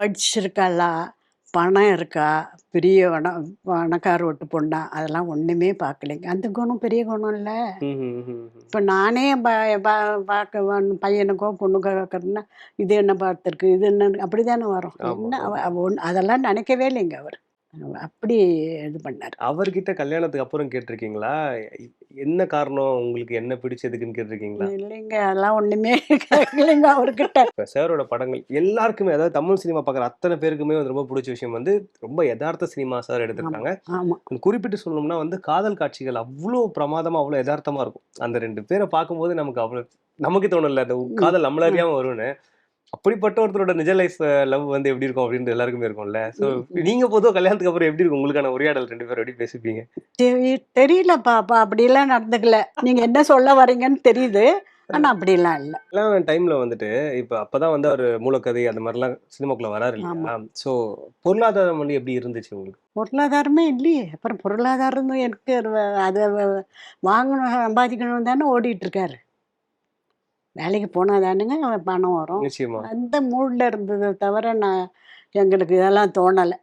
படிச்சிருக்காளா பணம் இருக்கா? பெரிய பணம் பணக்கார வீட்டு பொண்ணா? அதெல்லாம் ஒன்றுமே பார்க்கலைங்க அந்த குணம் பெரிய குணம் இல்லை. இப்போ நானே பார்க்க பையனுக்கோ பொண்ணுக்கோ கேட்குறேன்னா இது என்ன பார்த்துருக்கு இது என்ன அப்படி தானே வரும் என்ன அதெல்லாம் நினைக்கவே இல்லைங்க அவர். அப்படி இது பண்ணார். அவர்கிட்ட கல்யாணத்துக்கு அப்புறம் கேட்டிருக்கீங்களா? என்ன காரணம்? உங்களுக்கு என்ன பிடிச்சதுக்குன்னு கேட்டிருக்கீங்களா? இல்லைங்க அதெல்லாம் ஒன்றுமே கேட்கலைங்க அவர்கிட்ட. சாரோட படங்கள் எல்லாருக்குமே அதாவது தமிழ் சினிமா பார்க்குற அத்தனை பேருக்குமே வந்து ரொம்ப பிடிச்ச விஷயம் வந்து ரொம்ப யதார்த்த சினிமா சார் எடுத்திருக்காங்க. குறிப்பிட்டு சொல்லணும்னா வந்து காதல் காட்சிகள் அவ்வளோ பிரமாதமா அவ்வளோ யதார்த்தமா இருக்கும். அந்த ரெண்டு பேரை பார்க்கும்போது நமக்கு அவ்வளோ நமக்கு தோணல அந்த காதல் நம்மள அறியாம வரும்னு. அப்படிப்பட்ட ஒருத்தரோட நிஜ லைஃப் லவ் வந்து எப்படி இருக்கும் அப்படின்ட்டு எல்லாருக்குமே இருக்கும்ல. ஸோ நீங்க பொதுவாக கல்யாணத்துக்கு அப்புறம் எப்படி இருக்கும்? உங்களுக்கான உரையாடல் ரெண்டு பேரும் எப்படி பேசிப்பீங்க? தெரி- தெரியல பாப்பா அப்படிலாம் நடந்துக்கல. நீங்கள் என்ன சொல்ல வரீங்கன்னு தெரியுது. ஆனால் அப்படிலாம் இல்லை. எல்லாம் டைம்ல வந்துட்டு இப்ப அப்பதான் வந்து அவர் மூலக்கதை அந்த மாதிரிலாம் சினிமாக்குள்ள வராரு இல்லையா? ஸோ பொருளாதாரம் வந்து எப்படி இருந்துச்சு உங்களுக்கு? பொருளாதாரமே இல்லையே. அப்புறம் பொருளாதாரம் எனக்கு அது- வாங்கணும் சம்பாதிக்கணும் தானே ஓடிட்டு இருக்காரு. வேலைக்கு போனால் தானுங்க பணம் வரும். அந்த மூடில் இருந்ததை தவிர நான் எங்களுக்கு இதெல்லாம் தோணலை.